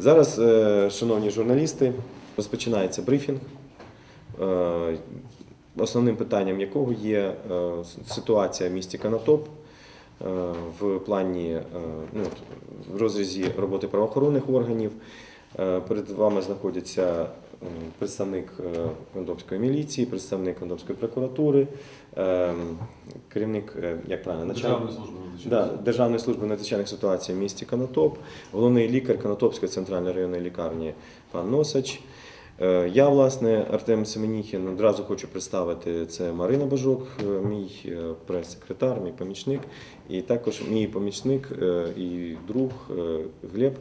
Зараз, е, шановні журналісти, розпочинається брифінг, е, основним питанням якого є е, ситуація в місті Канатоп в плані ну, в розрізі роботи правоохоронних органів. Перед вами знаходяться представник е, міліції, представник Кондомської прокуратури, е, керівник, е, як правильно, начальник Державної служби да, Державної служби надзвичайних ситуацій в місті Канатоп, головний лікар Канатопської центральної районної лікарні пан Носач. Я, власне, Артем Семеніхін, одразу хочу представити це Марина Бажок, мій прес-секретар, мій помічник, і також мій помічник і друг Глеб,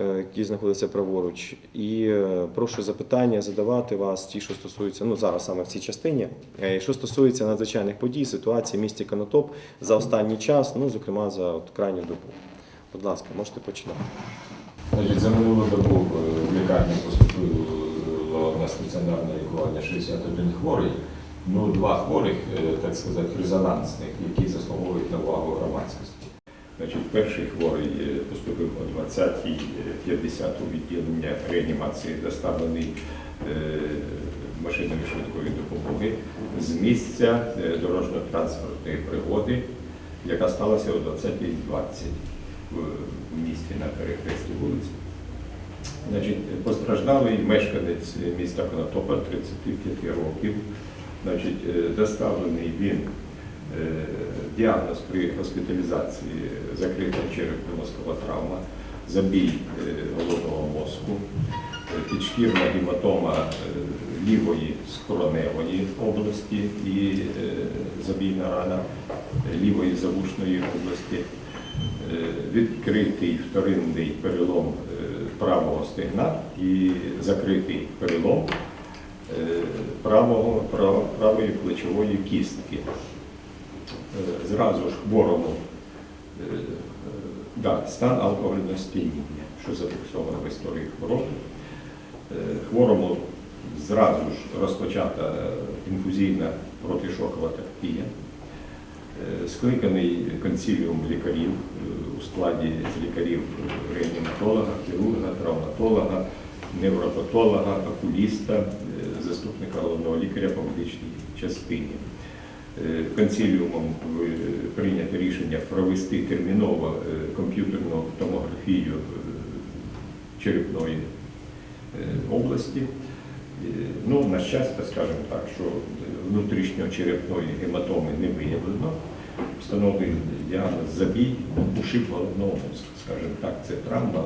е, який знаходиться праворуч. І е, прошу запитання задавати вас, ті, що стосуються, ну зараз саме в цій частині, е, що стосується надзвичайних подій, ситуації в місті Канатоп за останній час, ну зокрема за от, крайню добу. Будь ласка, можете починати. За минулу добу в лікарні поступило на стаціонарне лікування 61 хворий. Ну, два хворих, так сказати, резонансних, які заслуговують на увагу громадськості. Значить, перший хворий е, поступив о 20.50 у відділення реанімації, доставлений е, машиною швидкої допомоги з місця е, дорожньо-транспортної пригоди, яка сталася о 20.20 в місті на перехресті вулиці. Значить, постраждалий мешканець міста Конотопа 35 років. Значить, е, доставлений він е, діагноз при госпіталізації закрита черепно-мозкова травма, забій е, головного мозку, е, підшкірна гематома е, лівої скроневої області і забійна рана лівої завушної області, відкритий вторинний перелом правого стегна і закритий перелом правого, правої плечової кістки. Е, Зразу ж хворому е, е, да, стан алкогольного сп'яніння, що зафіксовано в історії хвороби. Хворому зразу ж розпочата інфузійна протишокова терапія. Скликаний консиліум лікарів у складі лікарів реаніматолога, хірурга, травматолога, невропатолога, окуліста, заступника головного лікаря по медичній частині. Е, Консиліумом е, прийнято рішення провести терміново е, комп'ютерну томографію черепної області. Ну, на щастя, скажімо так, що внутрішньочерепної гематоми не виявлено. Встановлений діагноз забій, ушиб головного мозку. Скажімо так, це травма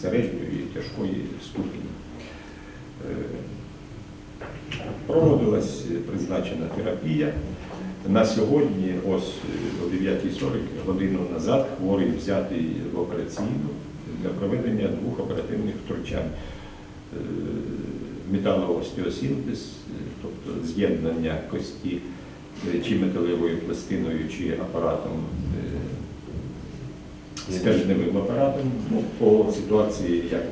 середньої тяжкої ступені. Проводилась призначена терапія. На сьогодні, ось о 9.40 годину назад, хворий взятий в операційну для проведення двох оперативних втручань. Е, Металоостеосинтез, е, тобто з'єднання кості е, чи металевою пластиною, чи апаратом, е, стержневим апаратом, ну, по ситуації, як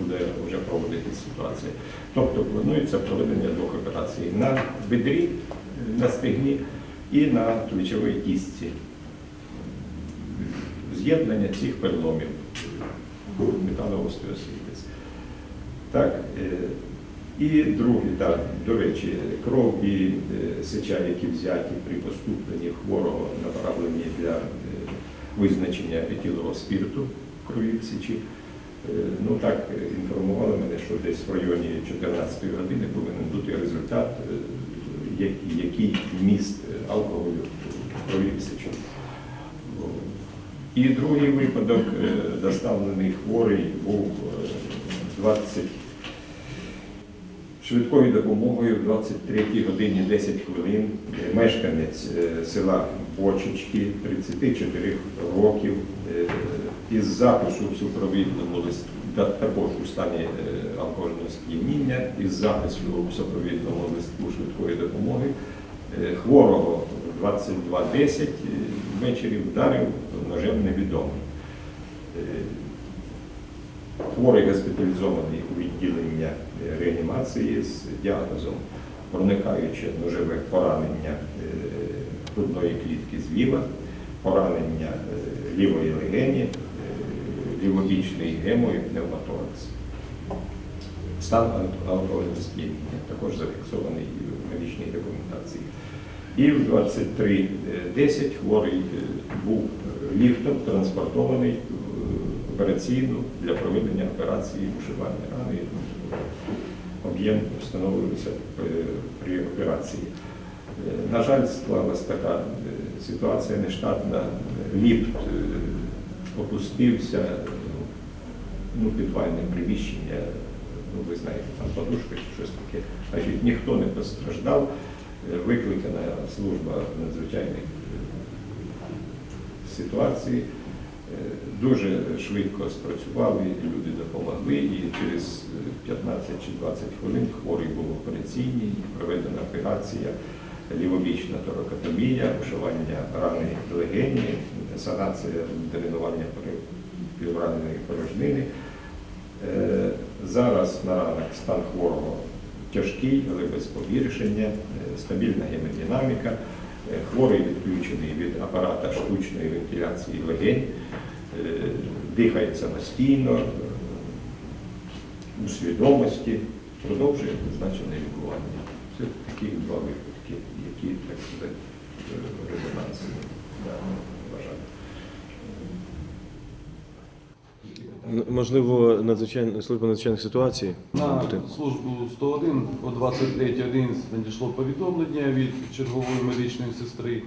буде вже проводитися ситуація. Тобто планується проведення двох операцій на бедрі, е, на стегні і на плечовій кістці. З'єднання цих переломів металоостеосинтез. Так, е, і друге, так, до речі, кров і е, сеча, які взяті при поступленні хворого направлені для визначення етилового спірту крові в сечі. Е, Ну так е, інформували мене, що десь в районі 14 години повинен бути результат, е, який вміст е, алкоголю в крові. І другий випадок, доставлений хворий, був е, 20 швидкою допомогою в 23 годині 10 хвилин. Мешканець е, села Бочечки, 34 років, е, із запису в супровідному листі, та- також у стані е, алкогольного сп'яніння, із запису в супровідному листку швидкої допомоги. Хворого в 22.10 е, ввечері вдарив ножем невідомий. Хворий госпіталізований у відділення е, реанімації з діагнозом проникаюче ножеве поранення е, грудної клітки зліва, поранення е, лівої легені, лівобічний гемопневмоторакс. Стан алкогольного також зафіксований в медичній документації. І в 23.10 хворий був ліфтом транспортований операційну для проведення операції ушивання рани. Об'єм встановився е, при операції. Е, На жаль, склалася така е, ситуація нештатна. Ліфт е, опустився е, ну, підвальне приміщення, ну ви знаєте, там подушка чи щось таке. Значить, ніхто не постраждав. Викликана служба надзвичайних ситуацій. Е, Дуже швидко спрацювали, люди допомогли, і через е, 15 чи 20 хвилин хворий був в операційній, проведена операція, лівобічна торакотомія, вшивання рани легені, санація дренування плівральної порожнини. Е, Зараз на ранок стан хворого тяжкий, але без погіршення, е, стабільна гемодинаміка. Е, Хворий відключений від апарата штучної вентиляції легень, дихається дихає самостійно, е, у свідомості, продовжує призначене лікування. Це такі два випадки, які, так сказати, е, резонансні, Можливо, надзвичайна служба надзвичайних ситуацій На службу 101 о 23.11 надійшло повідомлення від чергової медичної сестри.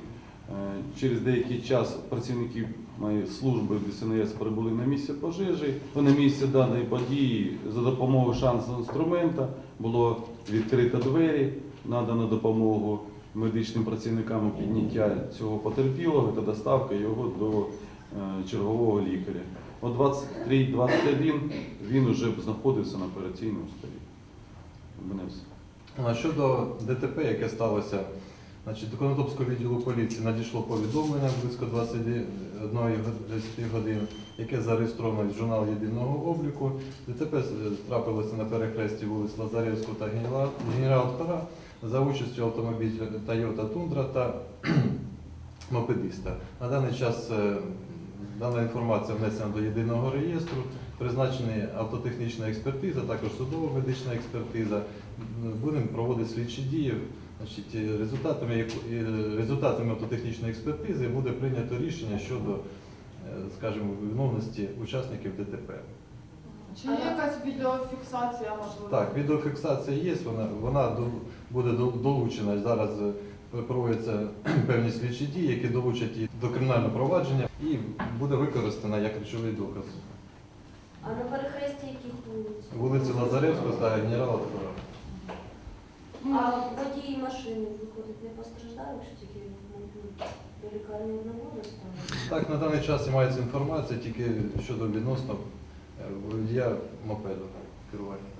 Е, Через деякий час працівники моєї служби ДСНС прибули на місце пожежі. На місці даної події за допомогою шансового інструмента було відкрито двері, надано допомогу медичним працівникам у підняття цього потерпілого та доставка його до е, чергового лікаря. О 23.21 він вже знаходився на операційному столі. А щодо ДТП, яке сталося, значить, до Конотопського відділу поліції надійшло повідомлення близько 21 годин, яке зареєстровано в журнал єдиного обліку. ДТП трапилося на перехресті вулиць Лазаревського та Генерал- Хара за участю автомобіля Toyota Tundra та мопедиста. На даний час е, дана інформація внесена до єдиного реєстру, призначена автотехнічна експертиза, також судова медична експертиза. Будемо проводити слідчі дії. Значить, результатами, результатами автотехнічної експертизи буде прийнято рішення щодо, е, скажімо, виновності учасників ДТП. Чи є якась відеофіксація можливо? Так, відеофіксація є, вона, вона буде до- долучена. Зараз е, проводяться певні слідчі дії, які долучать її до кримінального провадження і буде використана як речовий доказ. А на перехресті яких вулиць? Вулиці Лазаревського та генерала. Ну, А водії машини виходить не постраждали, що тільки до лікарні одного доставили? Так, на даний час мається інформація тільки щодо відносно е, водія мопеду керування.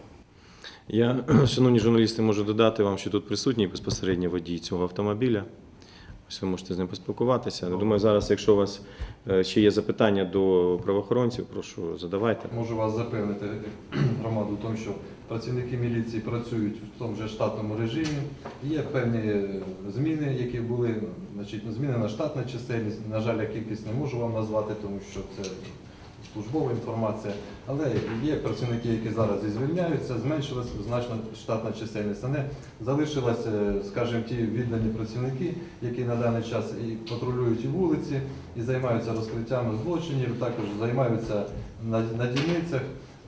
Я, шановні журналісти, можу додати вам, що тут присутній безпосередньо водій цього автомобіля. Ось ви можете з ним поспілкуватися. Думаю, зараз, якщо у вас е, ще є запитання до правоохоронців, прошу задавайте. Можу вас запевнити, громаду, в тому, що працівники міліції працюють в тому же штатному режимі. Є певні е, зміни, які були, значить, змінена штатна чисельність. На жаль, я кількість не можу вам назвати, тому що це службова інформація. Але є працівники, які зараз і звільняються, зменшилася значно штатна чисельність. А не залишилися, скажімо, ті віддані працівники, які на даний час і патрулюють і вулиці, і займаються розкриттями злочинів, також займаються на, на дільницях.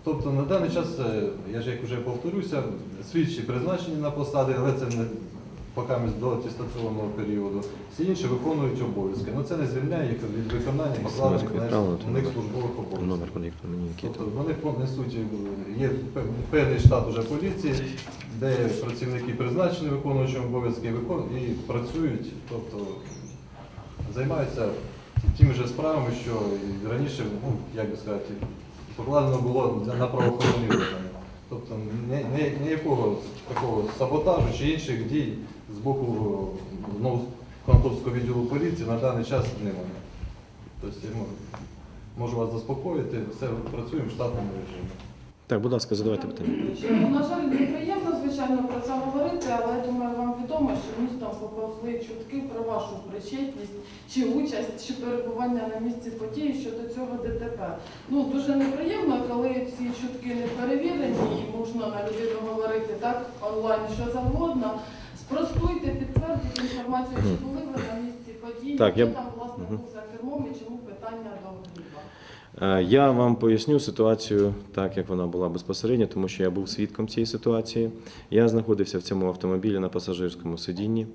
Тобто на даний час, е, я ж як вже повторюся, слідчі призначені на посади, але це не поки ми до атестаційного періоду. Всі інші виконують обов'язки. Ну це не звільняє їх від виконання покладених на них службових обов'язків. Тобто вони понесуть, е, є певний штат уже поліції, де працівники призначені виконуючим обов'язки і працюють, тобто займаються тими ж справами, що і раніше, ну, як би сказати, покладено було на правоохоронні органи. Ні- ні- ніякого такого саботажу чи інших дій з боку ну, Конотопського відділу поліції на даний час немає. Тобто я можу- можу вас заспокоїти, все працюємо в штатному режимі. Так, будь ласка, задавайте питання. Ну, на жаль, неприємно, звичайно, про це говорити, але я думаю, вам відомо, що містом поповзли чутки про вашу причетність чи участь, чи перебування на місці події щодо цього ДТП. Ну дуже неприємно, коли ці чутки не перевірені і можна на людину говорити так онлайн, що завгодно. Спростуйте, підтвердіть інформацію, чи були ви на місці події, Так, хто я- там власне був за кермом і чому питання до Гліба. Е, Я вам поясню ситуацію так, як вона була безпосередньо, тому що я був свідком цієї ситуації. Я знаходився в цьому автомобілі на пасажирському сидінні.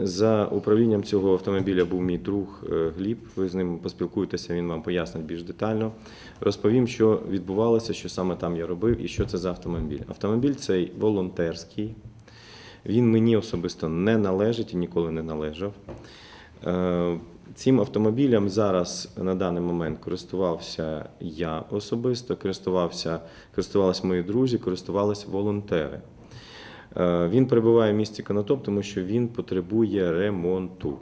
За управлінням цього автомобіля був мій друг е, Гліб. Ви з ним поспілкуєтеся, він вам пояснить більш детально. Розповім, що відбувалося, що саме там я робив і що це за автомобіль. Автомобіль цей волонтерський. Він мені особисто не належить і ніколи не належав. Цим автомобілем зараз на даний момент користувався я особисто, користувався, користувалися мої друзі, користувалися волонтери. Е, Він перебуває в місті Конотоп, тому що він потребує ремонту.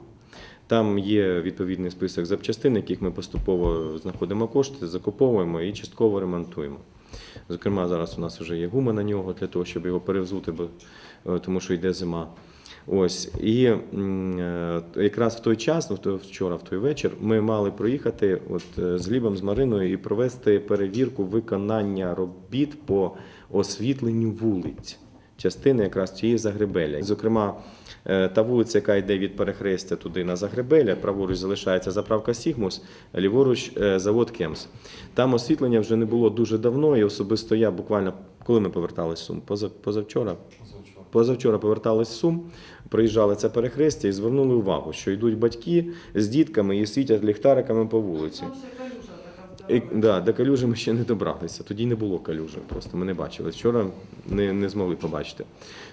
Там є відповідний список запчастин, яких ми поступово знаходимо кошти, закуповуємо і частково ремонтуємо. Зокрема, зараз у нас вже є гума на нього для того, щоб його перевзути, е, тому що йде зима. Ось і е, якраз в той час, ну, вчора, в той вечір, ми мали проїхати от е, з Глібом, з Мариною і провести перевірку виконання робіт по освітленню вулиць. Частини якраз цієї Загребеля. Зокрема, е, та вулиця, яка йде від перехрестя туди на Загребеля, праворуч залишається заправка Сігмус, ліворуч завод Кемс. Там освітлення вже не було дуже давно, і особисто я буквально, коли ми повертались з Сум, Поза- позавчора, Позавчора повертались з Сум, проїжджали це перехрестя і звернули увагу, що йдуть батьки з дітками і світять ліхтариками по вулиці. І, да, до калюжі ми ще не добралися. Тоді не було калюжі, просто ми не бачили. Вчора не, не змогли побачити.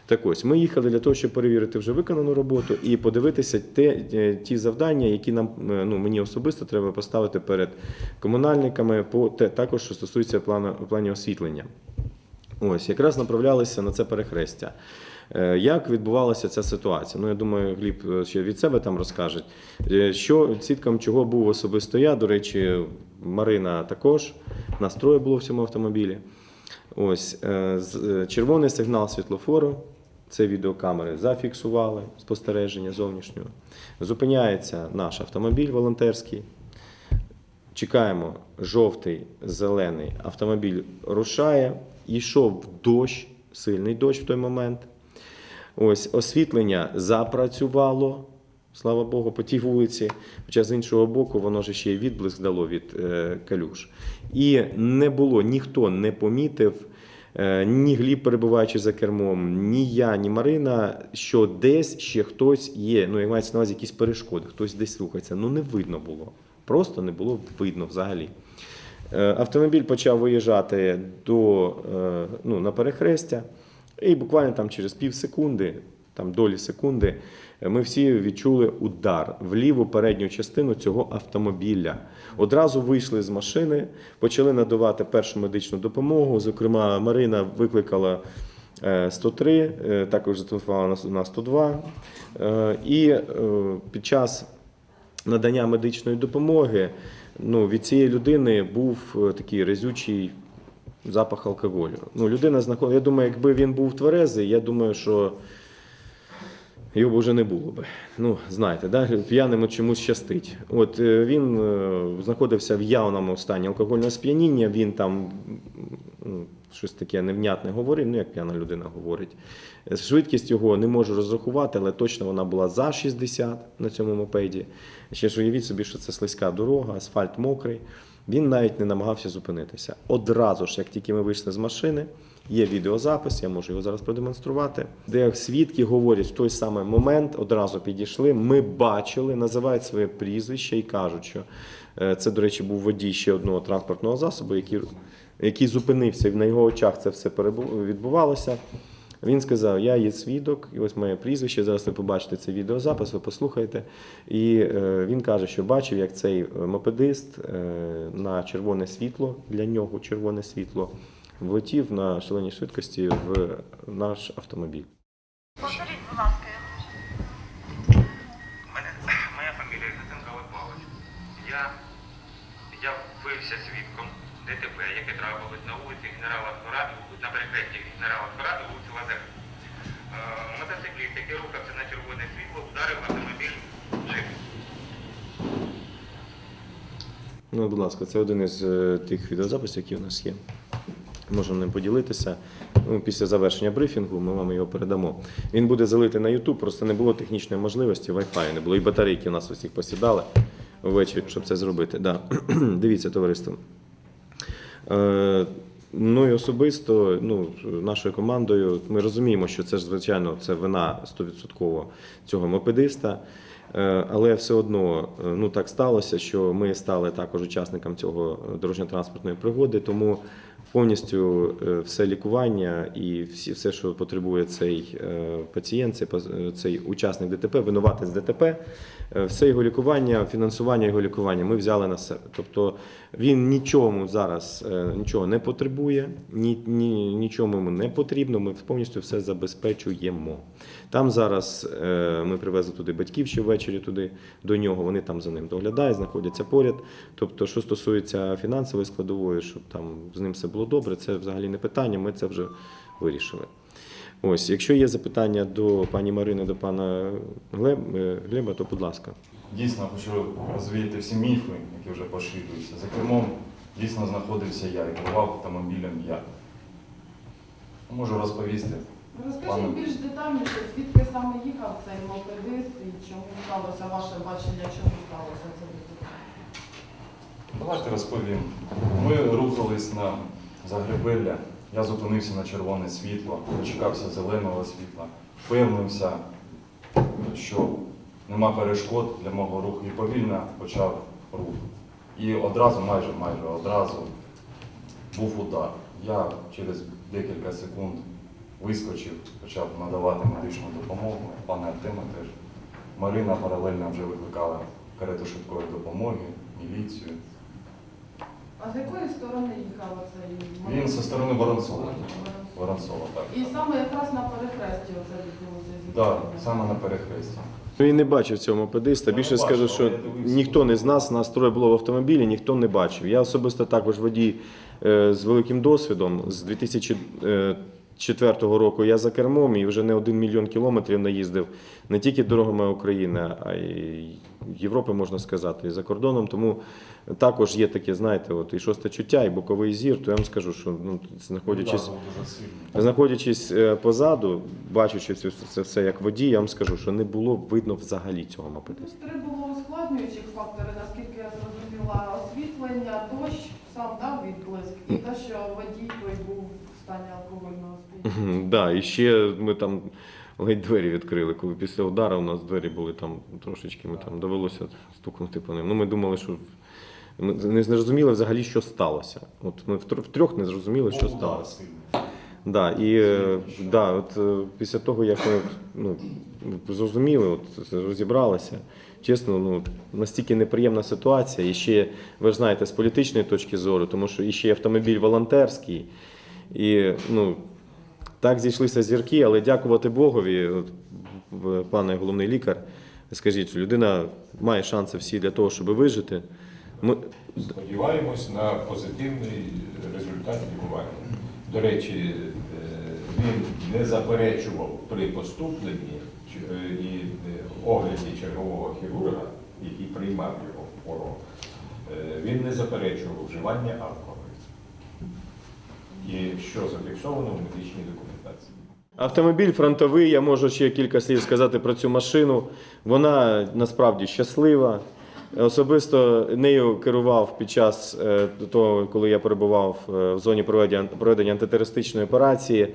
Так ось, ми їхали для того, щоб перевірити вже виконану роботу і подивитися те, е, ті завдання, які нам е, ну, мені особисто треба поставити перед комунальниками, по те, також що стосується плану плані освітлення. Ось, якраз направлялися на це перехрестя. Е, Як відбувалася ця ситуація? Ну, я думаю, Гліб е, ще від себе там розкаже. Що свідком чого був особисто я, до речі, Марина також. Нас троє було в цьому автомобілі. Ось е, червоний сигнал світлофору. Це відеокамери зафіксували спостереження зовнішнього. Зупиняється наш автомобіль волонтерський. Чекаємо жовтий, зелений автомобіль рушає. Йшов дощ, сильний дощ в той момент. Ось освітлення запрацювало, слава Богу, по тій вулиці. Хоча з іншого боку, воно ж ще й відблиск дало від е, калюж. І не було, ніхто не помітив, е, ні Гліб, перебуваючи за кермом, ні я, ні Марина, що десь ще хтось є. Ну, як мається на увазі якісь перешкоди, хтось десь рухається. Ну, не видно було. Просто не було видно взагалі. Е, Автомобіль почав виїжджати до, е, ну, на перехрестя, і буквально там через пів секунди, там долі секунди, е, ми всі відчули удар в ліву передню частину цього автомобіля. Одразу вийшли з машини, почали надавати першу медичну допомогу. Зокрема, Марина викликала е, 103, е, також зателефонувала на- на 102. Е, І е, під час надання медичної допомоги ну, від цієї людини був е, такий резючий запах алкоголю. Ну, людина знаход... Я думаю, якби він був тверезий, я думаю, що його б вже не було би. Ну, знаєте, да? п'яним чомусь щастить. От е, він е, знаходився в явному стані алкогольного сп'яніння, він там щось таке невнятне говорив, ну як п'яна людина говорить. Швидкість його не можу розрахувати, але точно вона була за 60 на цьому мопеді. Ще ж уявіть собі, що це слизька дорога, асфальт мокрий. Він навіть не намагався зупинитися. Одразу ж, як тільки ми вийшли з машини, є відеозапис, я можу його зараз продемонструвати, де свідки говорять в той самий момент, одразу підійшли. Ми бачили, називають своє прізвище і кажуть, що е, це, до речі, був водій ще одного транспортного засобу, який, який зупинився, і на його очах це все відбувалося. Він сказав: Я є свідок, і ось моє прізвище. Зараз ви побачите цей відеозапис, ви послухайте. І е, він каже, що бачив, як цей е, мопедист е, на червоне світло, для нього червоне світло, влетів на шаленій швидкості в наш автомобіль. Повторіть, будь ласка, Е, які трапились на вулиці генерала Скорадову, на перекресті генерала Скорадову, вулиці Лазер. Е, мотоцикліст, який рухався на червоне світло, ударив автомобіль джип. Ну, будь ласка, це один із е, тих відеозаписів, які у нас є. Можемо ним поділитися. Ну, Після завершення брифінгу ми вам його передамо. Він буде залити на YouTube, просто не було технічної можливості, Wi-Fi не було. І батарейки у нас усіх посідали ввечері, щоб це зробити. Да. Дивіться, товариство. Е, Ну і особисто, ну, нашою командою, ми розуміємо, що це ж звичайно це вина 100% цього мопедиста. Е, Але все одно е, ну так сталося, що ми стали також учасником цього дорожньо-транспортної пригоди, тому повністю е, все лікування і все, що потребує цей е, пацієнт, цей, е, цей учасник ДТП, винуватець ДТП, все його лікування, фінансування його лікування ми взяли на себе. Тобто він нічому зараз нічого не потребує, ні, ні, нічому йому не потрібно. Ми повністю все забезпечуємо. Там зараз ми привезли туди батьків ще ввечері туди до нього. Вони там за ним доглядають, знаходяться поряд. Тобто, що стосується фінансової складової, щоб там з ним все було добре, це взагалі не питання. Ми це вже вирішили. Ось, якщо є запитання до пані Марини, до пана е, Глеба, то будь ласка. Дійсно, хочу розвіяти всі міфи, які вже поширюються. За кермом дійсно знаходився я і керував автомобілем я. Можу розповісти. Розкажіть більш детальніше, звідки саме їхав цей мопедист і чому сталося ваше бачення, чому сталося це? Давайте розповім. Ми рухались на Загребелля. Я зупинився на червоне світло, дочекався зеленого світла, впевнився, що нема перешкод для мого руху і повільно почав рух. І одразу, майже майже одразу, був удар. Я через декілька секунд вискочив, почав надавати медичну допомогу, пане Артема теж. Марина паралельно вже викликала карету швидкої допомоги, міліцію. А з якої сторони їхав цей Він зі сторони Воронцова. Воронцова. Воронцова, так. І саме якраз на перехресті оце відбулося Так, зіткнення? саме на перехресті. Ну, і не бачив цього мопедиста. Я Більше не скажу, що я дивився. ніхто не з нас, нас троє було в автомобілі, ніхто не бачив. Я особисто також водій е, з великим досвідом. З 2004 року я за кермом і вже не один мільйон кілометрів наїздив не тільки дорогами України, а й Європи, можна сказати, і за кордоном. Тому також є таке, знаєте, от і шосте чуття, і боковий зір, то я вам скажу, що ну, знаходячись. Знаходячись е, позаду, бачучи цю- це все як водій, я вам скажу, що не було видно взагалі цього мопедиста. Тут три було ускладнюючих факторів, наскільки я зрозуміла, освітлення, дощ сам дав відблиск, і те, що водій той був в стані алкогольного сп'яніння. Да, і ще ми там ледь двері відкрили, коли після удару у нас двері були там трошечки, ми там довелося стукнути по ним. Ну, ми думали, що ми не зрозуміли взагалі, що сталося. От ми втр- втрьох не зрозуміли, що сталося. Да, і е, да, от, е, після того, як ми ну, зрозуміли, от, розібралися, чесно, ну, настільки неприємна ситуація. І ще, ви ж знаєте, з політичної точки зору, тому що і ще автомобіль волонтерський. І ну, так зійшлися зірки, але дякувати Богові, пане головний лікар, скажіть, людина має шанси всі для того, щоб вижити. Ми, Сподіваємось на позитивний результат лікування. До речі, е, він не заперечував при поступленні е, і е, огляді чергового хірурга, який приймав його хворого, е, він не заперечував вживання алкоголю. І що зафіксовано в медичній документації. Автомобіль фронтовий, я можу ще кілька слів сказати про цю машину. Вона насправді щаслива. Особисто нею керував під час е, того, коли я перебував е, в зоні проведення, проведення антитерористичної операції.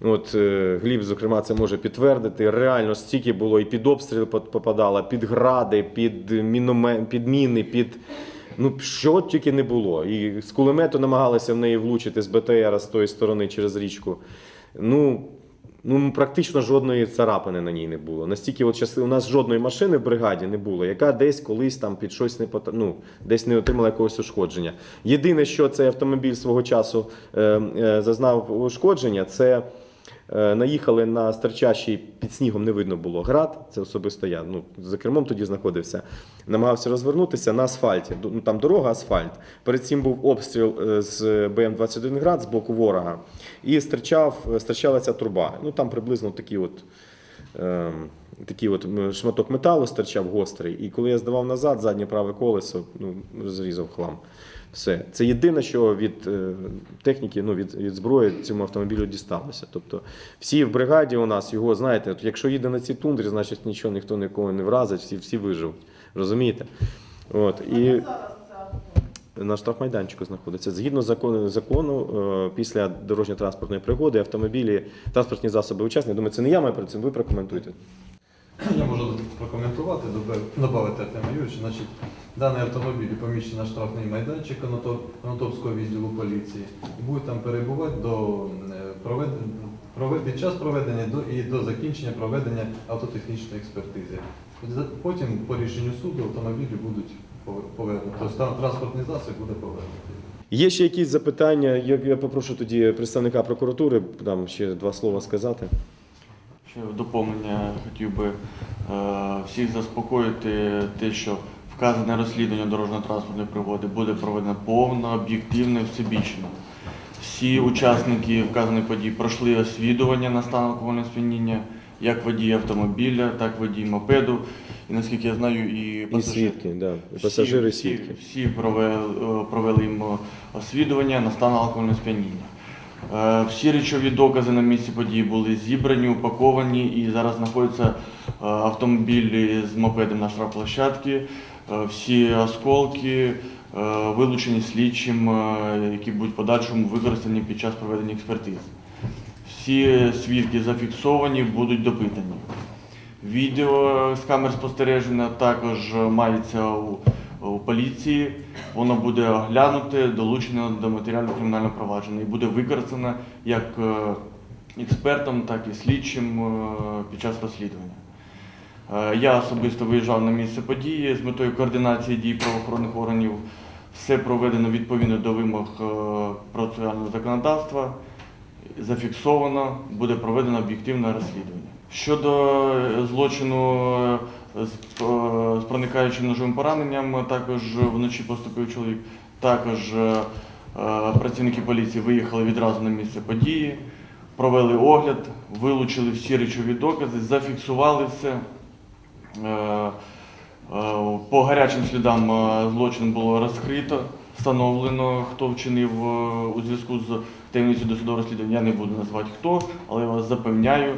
От е, Гліб, зокрема, це може підтвердити. Реально стільки було і під обстріл поп- попадала, під гради, під міноме, під міни, під ну що тільки не було. І з кулемету намагалися в неї влучити з БТР з тої сторони через річку. Ну, ну практично жодної царапини на ній не було. Настільки от часи у нас жодної машини в бригаді не було, яка десь колись там під щось не пота- ну, десь не отримала якогось ушкодження. Єдине, що цей автомобіль свого часу е, е, зазнав ушкодження, це. Е, Наїхали на стерчащий під снігом не видно було град. Це особисто я. Ну за кермом тоді знаходився. Намагався розвернутися на асфальті. Ну там дорога, асфальт. Перед цим був обстріл е, з БМ-21 град з боку ворога. І стирчав, стирчала ця труба. Ну там приблизно такі от такий от шматок металу стирчав гострий, і коли я здавав назад, заднє праве колесо ну, розрізав хлам. Все. Це єдине, що від е, техніки, ну, від, від зброї цьому автомобілю дісталося. Тобто всі в бригаді у нас його, знаєте, от якщо їде на цій тундрі, значить нічого ніхто нікого не вразить, всі, всі виживуть. Розумієте? От. І... І Зараз це авто. На штрафмайданчику знаходиться. Згідно закону, закону е, після дорожньо-транспортної пригоди автомобілі, транспортні засоби учасні. Думаю, це не я маю про це, ви прокоментуйте. Я можу прокоментувати, додати Артема Юрійовича. Значить, даний автомобіль поміщений на штрафний майданчик Конотоп- Конотопського відділу поліції і буде там перебувати до е, проведення провед- час проведення до, і до закінчення проведення автотехнічної експертизи. Потім по рішенню суду автомобілі будуть пове- повернуті. Тобто там транспортний засіб буде повернутий. Є ще якісь запитання? Я, я попрошу тоді представника прокуратури там ще два слова сказати. Ще в доповнення хотів би е, всіх заспокоїти те, що вказане розслідування дорожньо-транспортної пригоди буде проведено повно, об'єктивно і всебічно. Всі учасники вказаної події пройшли освідування на стан алкогольного сп'яніння, як водій автомобіля, так водій мопеду. І наскільки я знаю, і І пасажири. свідки, да. і пасажири всі, свідки. Всі, всі провели, провели їм освідування на стан алкогольного сп'яніння. Е, Всі речові докази на місці події були зібрані, упаковані і зараз знаходяться е, автомобілі з мопедом на штрафплощадці. Е, Всі осколки вилучені слідчим, які будуть в подальшому використані під час проведення експертиз. Всі свідки зафіксовані, будуть допитані. Відео з камер спостереження також мається у, у поліції. Воно буде оглянуте, долучено до матеріалів кримінального провадження і буде використано як е, експертом, так і слідчим е, під час розслідування. Е, Я особисто виїжджав на місце події з метою координації дій правоохоронних органів. Все проведено відповідно до вимог процесуального законодавства зафіксовано, буде проведено об'єктивне розслідування. Щодо е, злочину е, з, е, з проникаючим ножовим пораненням, також вночі поступив чоловік. Також працівники поліції виїхали відразу на місце події, провели огляд, вилучили всі речові докази, зафіксували все. По гарячим слідам злочин було розкрито, встановлено, хто вчинив е, у зв'язку з таємницею досудового розслідування. Я не буду назвати хто, але я вас запевняю,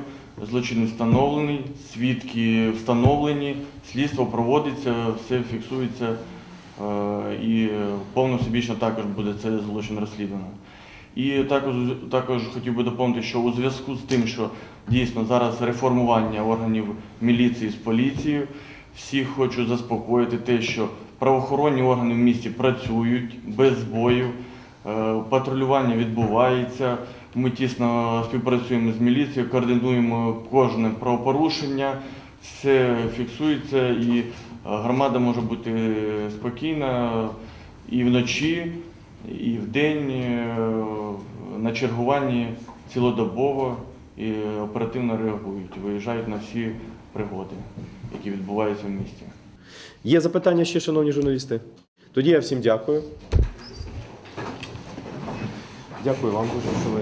злочин встановлений, свідки встановлені, слідство проводиться, все фіксується е, і повно всебічно також буде цей злочин розслідувано. І також, також хотів би доповнити, що у зв'язку з тим, що дійсно зараз реформування органів міліції з поліцією, всіх хочу заспокоїти те, що правоохоронні органи в місті працюють без збою, е, патрулювання відбувається. Ми тісно співпрацюємо з міліцією, координуємо кожне правопорушення, все фіксується і е, громада може бути спокійна і вночі, і вдень е, на чергуванні цілодобово і оперативно реагують, виїжджають на всі пригоди, які відбуваються в місті. Є запитання ще, шановні журналісти? Тоді я всім дякую. Дякую вам дуже, що ви.